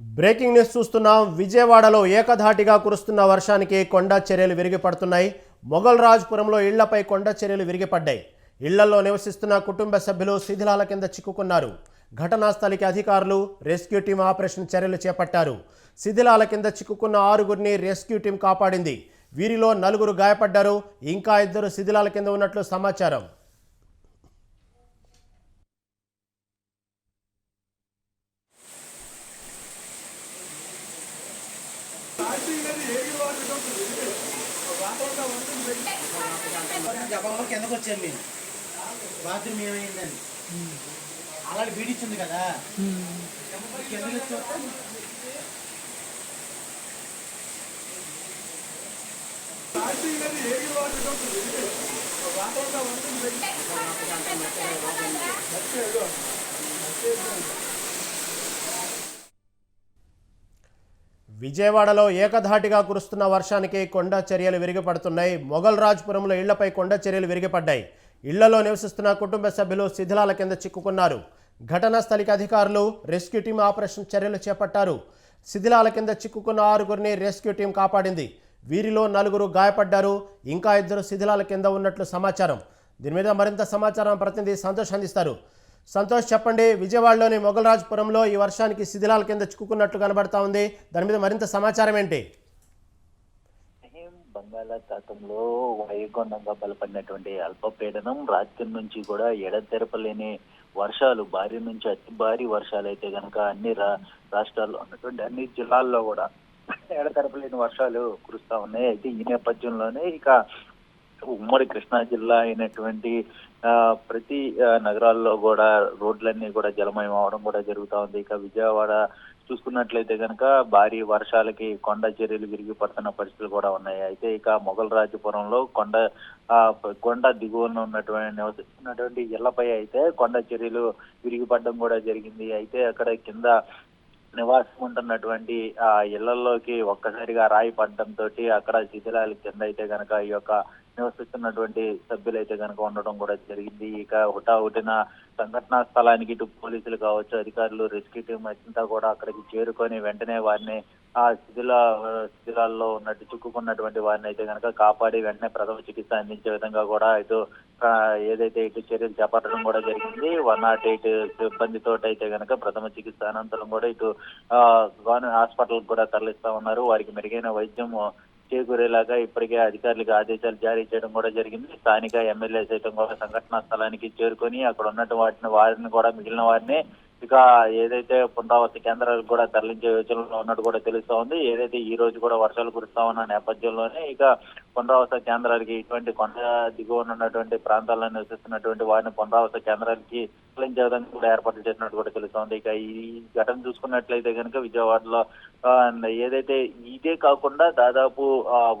Breaking news చూస్తున్నాం. విజయవాడలో ఏకధాటిగా కురుస్తున్న వర్షానికి కొండ చర్యలు విరిగిపడుతున్నాయి. మొఘల్ రాజ్పురంలో ఇళ్ళపై కొండ చర్యలు విరిగిపడ్డాయి. ఇళ్ళలో నివసిస్తున్న కుటుంబ సభ్యులు శిథిలాల కింద చిక్కుకున్నారు. ఘటనా స్థలికి అధికారులు రెస్క్యూ టీం ఆపరేషన్ చర్యలు చేపట్టారు. శిథిలాల కింద చిక్కుకున్న ఆరుగురిని రెస్క్యూ టీం కాపాడింది. వీరిలో నలుగురు గాయపడ్డారు. ఇంకా ఇద్దరు శిథిలాల కింద ఉన్నట్లు సమాచారం. జపంలో కిందకు వచ్చాం మేము బాత్రూమ్ ఏమైందని. అలాంటి బీడిచ్చింది కదా. కిందకి వచ్చి చూస్తే విజయవాడలో ఏకధాటిగా కురుస్తున్న వర్షానికి కొండ చర్యలు విరిగిపడుతున్నాయి. మొఘల్ రాజ్పురంలో ఇళ్ళపై కొండ చర్యలు విరిగిపడ్డాయి. ఇళ్ళలో నివసిస్తున్న కుటుంబ సభ్యులు శిథిలాల కింద చిక్కుకున్నారు. ఘటనా స్థలికి అధికారులు రెస్క్యూ టీం ఆపరేషన్ చర్యలు చేపట్టారు. శిథిలాల కింద చిక్కుకున్న ఆరుగురిని రెస్క్యూ టీం కాపాడింది. వీరిలో నలుగురు గాయపడ్డారు. ఇంకా ఇద్దరు శిథిలాల కింద ఉన్నట్లు సమాచారం. దీని మీద మరింత సమాచారం ప్రతినిధి సంతోష్ అందిస్తారు. సంతోష్ చెప్పండి. విజయవాడలోని మొగలరాజపురంలో ఈ వర్షానికి శిథిలాల కింద చిక్కుకున్నట్లు కనబడతా ఉంది. దాని మీద మరింత సమాచారం ఏంటి? బంగాళాఖాతంలో వాయుగుండంగా బలపడినటువంటి అల్పపీడనం రాత్రి నుంచి కూడా ఎడతెరపలేని వర్షాలు భారీ నుంచి అతి భారీ వర్షాలు అయితే గనక అన్ని రా రాష్ట్రాల్లో ఉన్నటువంటి అన్ని జిల్లాల్లో కూడా ఎడతెరపలేని వర్షాలు కురుస్తా ఉన్నాయి. అయితే ఈ నేపథ్యంలోనే ఇక ఉమ్మడి కృష్ణా జిల్లా అయినటువంటి ప్రతి నగరాల్లో కూడా రోడ్లన్నీ కూడా జలమయం అవడం కూడా జరుగుతూ ఉంది. ఇక విజయవాడ చూసుకున్నట్లయితే కనుక భారీ వర్షాలకి కొండ చర్యలు విరిగి పడుతున్న పరిస్థితులు కూడా ఉన్నాయి. అయితే ఇక మొఘల్ రాజపురంలో కొండ కొండ దిగువన ఉన్నటువంటి నివసిస్తున్నటువంటి ఇళ్ళపై అయితే కొండ చర్యలు విరిగిపడడం కూడా జరిగింది. అయితే అక్కడ కింద నివాసం ఉంటున్నటువంటి ఆ ఇళ్ళలోకి ఒక్కసారిగా రాయి పడటంతో అక్కడ శిథిలాల కింద అయితే కనుక ఈ యొక్క నివసిస్తున్నటువంటి సభ్యులైతే కనుక ఉండడం కూడా జరిగింది. ఇక హుటాహుటిన సంఘటనా స్థలానికి ఇటు పోలీసులు కావచ్చు అధికారులు రెస్క్యూ టీం అంతా కూడా అక్కడికి చేరుకొని వెంటనే వారిని ఆ శిథిల శిథిలాల్లో ఉన్నట్టు చిక్కుకున్నటువంటి వారిని అయితే గనక కాపాడి వెంటనే ప్రథమ చికిత్స అందించే విధంగా కూడా ఇటు ఏదైతే ఇటు చర్యలు చేపట్టడం కూడా జరిగింది వన్ నాట్ ఎయిట్ సిబ్బందితో అయితే గనక ప్రథమ చికిత్స అనంతరం కూడా ఇటు గవర్నమెంట్ హాస్పిటల్ కూడా తరలిస్తా ఉన్నారు. వారికి మెరుగైన వైద్యం చేకూరేలాగా ఇప్పటికే అధికారులకు ఆదేశాలు జారీ చేయడం కూడా జరిగింది. స్థానిక ఎమ్మెల్యే సైతం కూడా సంఘటనా స్థలానికి చేరుకొని అక్కడ ఉన్నట్టు వాటిని వారిని కూడా మిగిలిన వారిని ఇక ఏదైతే పునరావాస కేంద్రాలకు కూడా తరలించే యోచనలో ఉన్నట్టు కూడా తెలుస్తా ఉంది. ఏదైతే ఈ రోజు కూడా వర్షాలు కురుస్తా ఉన్న నేపథ్యంలోనే ఇక పునరావాస కేంద్రాలకి ఇటువంటి కొండ దిగువన ఉన్నటువంటి ప్రాంతాల్లో నివసిస్తున్నటువంటి వారిని పునరావాస కేంద్రాలకి తరలించే విధంగా కూడా ఏర్పాట్లు చేసినట్టు కూడా తెలుస్తోంది ఇక ఈ ఘటన చూసుకున్నట్లయితే కనుక విజయవాడలో ఏదైతే ఇదే కాకుండా దాదాపు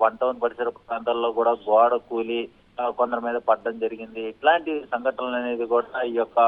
వన్ టౌన్ పరిసర ప్రాంతాల్లో కూడా గోడ కూలి కొందరి మీద పడడం జరిగింది. ఇట్లాంటి సంఘటనలు అనేది కూడా ఈ యొక్క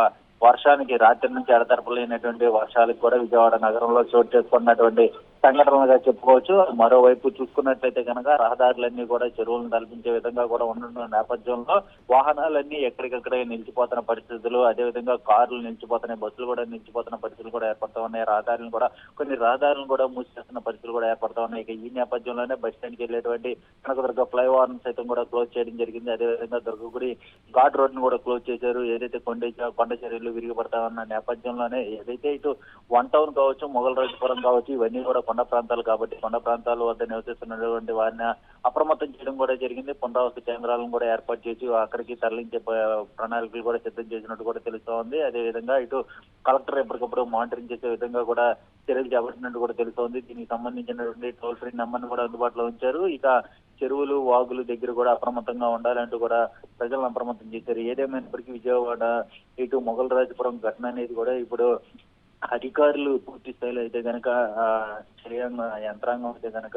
వర్షానికి రాత్రి నుంచి ఎడతెరపలేనటువంటి వర్షాలకు కూడా విజయవాడ నగరంలో చోటు చేసుకున్నటువంటి సంఘటనగా చెప్పుకోవచ్చు. మరోవైపు చూసుకున్నట్లయితే కనుక రహదారులన్నీ కూడా చెరువులను తలపించే విధంగా కూడా ఉండడం నేపథ్యంలో వాహనాలన్నీ ఎక్కడికక్కడే నిలిచిపోతున్న పరిస్థితులు అదేవిధంగా కార్లు నిలిచిపోతున్నాయి బస్సులు కూడా నిలిచిపోతున్న పరిస్థితులు కూడా ఏర్పడుతూ ఉన్నాయి. రహదారులను కూడా కొన్ని రహదారులను కూడా మూసేస్తున్న పరిస్థితులు కూడా ఏర్పడుతూ ఉన్నాయి. ఇక ఈ నేపథ్యంలోనే బస్ స్టాండ్కి వెళ్ళేటువంటి కనకదుర్గ ఫ్లైఓవర్ సైతం కూడా క్లోజ్ చేయడం జరిగింది. అదేవిధంగా దుర్గగుడి ఘాట్ రోడ్ను కూడా క్లోజ్ చేశారు. ఏదైతే కొండ కొండ చర్యలు విరిగిపడతా ఉన్న నేపథ్యంలోనే ఏదైతే ఇటు వన్ టౌన్ కావచ్చు మొగల్ రాజపురం కావచ్చు ఇవన్నీ కూడా కొండ ప్రాంతాలు కాబట్టి కొండ ప్రాంతాల వద్ద నివసిస్తున్నటువంటి వారిని అప్రమత్తం చేయడం కూడా జరిగింది. పునరావాస కేంద్రాలను కూడా ఏర్పాటు చేసి అక్కడికి తరలించే ప్రణాళికలు కూడా సిద్ధం చేసినట్టు కూడా తెలుస్తోంది అదేవిధంగా ఇటు కలెక్టర్ ఎప్పటికప్పుడు మానిటరింగ్ చేసే విధంగా కూడా చర్యలు చేపట్టినట్టు కూడా తెలుస్తోంది దీనికి సంబంధించినటువంటి టోల్ ఫ్రీ నెంబర్ను కూడా అందుబాటులో ఉంచారు. ఇక చెరువులు వాగులు దగ్గర కూడా అప్రమత్తంగా ఉండాలంటూ కూడా ప్రజలను అప్రమత్తం చేశారు. ఏదేమైనప్పటికీ విజయవాడ ఇటు మొగల్ రాజపురం ఘటన అనేది కూడా ఇప్పుడు అధికారులు పూర్తి స్థాయిలో అయితే గనక ఆ, యంత్రాంగం అయితే గనక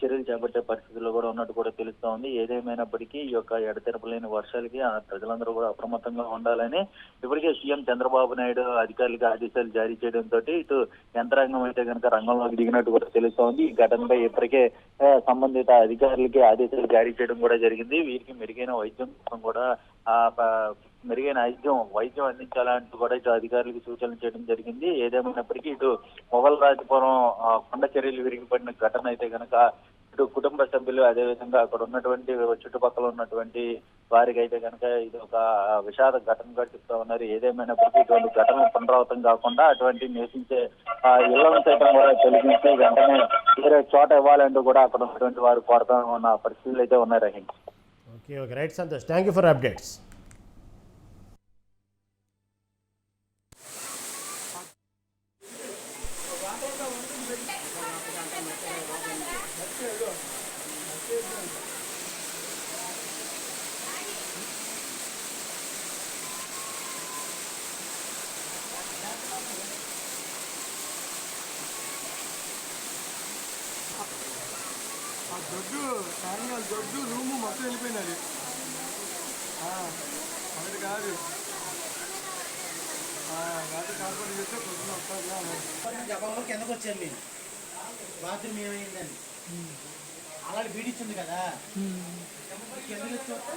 చర్యలు చేపట్టే పరిస్థితుల్లో కూడా ఉన్నట్టు కూడా తెలుస్తా ఉంది. ఏదేమైనప్పటికీ ఈ యొక్క ఎడతెరపలేని వర్షాలకి ఆ ప్రజలందరూ కూడా అప్రమత్తంగా ఉండాలని ఇప్పటికే సీఎం చంద్రబాబు నాయుడు అధికారులకు ఆదేశాలు జారీ చేయడంతో ఇటు యంత్రాంగం అయితే గనక రంగంలోకి దిగినట్టు కూడా తెలుస్తా ఉంది. ఈ ఘటనపై ఇప్పటికే సంబంధిత అధికారులకి ఆదేశాలు జారీ చేయడం కూడా జరిగింది. వీరికి మెరుగైన వైద్యం కోసం కూడా ఆ మెరుగైన వైద్యం వైద్యం అందించాలంటూ కూడా ఇటు అధికారులకు సూచనలు చేయడం జరిగింది. ఏదేమైనప్పటికీ ఇటు మొగల్ రాజపురం కొండ చర్యలు విరిగిపడిన ఘటన అయితే కనుక ఇటు కుటుంబ సభ్యులు అదేవిధంగా అక్కడ ఉన్నటువంటి చుట్టుపక్కల ఉన్నటువంటి వారికి అయితే కనుక ఇది ఒక విషాద ఘటనగా చెప్తా ఉన్నారు. ఏదేమైనప్పటికీ ఇటువంటి ఘటన పునరావృతం కాకుండా అటువంటి నివసించే ఇళ్ళను సైతం కూడా తొలగించి వెంటనే వేరే చోట ఇవ్వాలంటూ కూడా అక్కడ ఉన్నటువంటి వారు కోరుతా ఉన్న పరిస్థితులు అయితే ఉన్నాయి Rahim. Okay okay. Right Santosh. Thank you for updates దొడ్డు సాయంకాలం దొడ్డు రూము మొత్తం వెళ్ళిపోయినది. అది కాదు. రాత్రి కాల్పడి చేస్తే పొద్దున వస్తారు జపంలో కిందకు బాత్రూమ్ ఏమైందని అలా బీడిచ్చింది కదా. కిందకి చూస్తే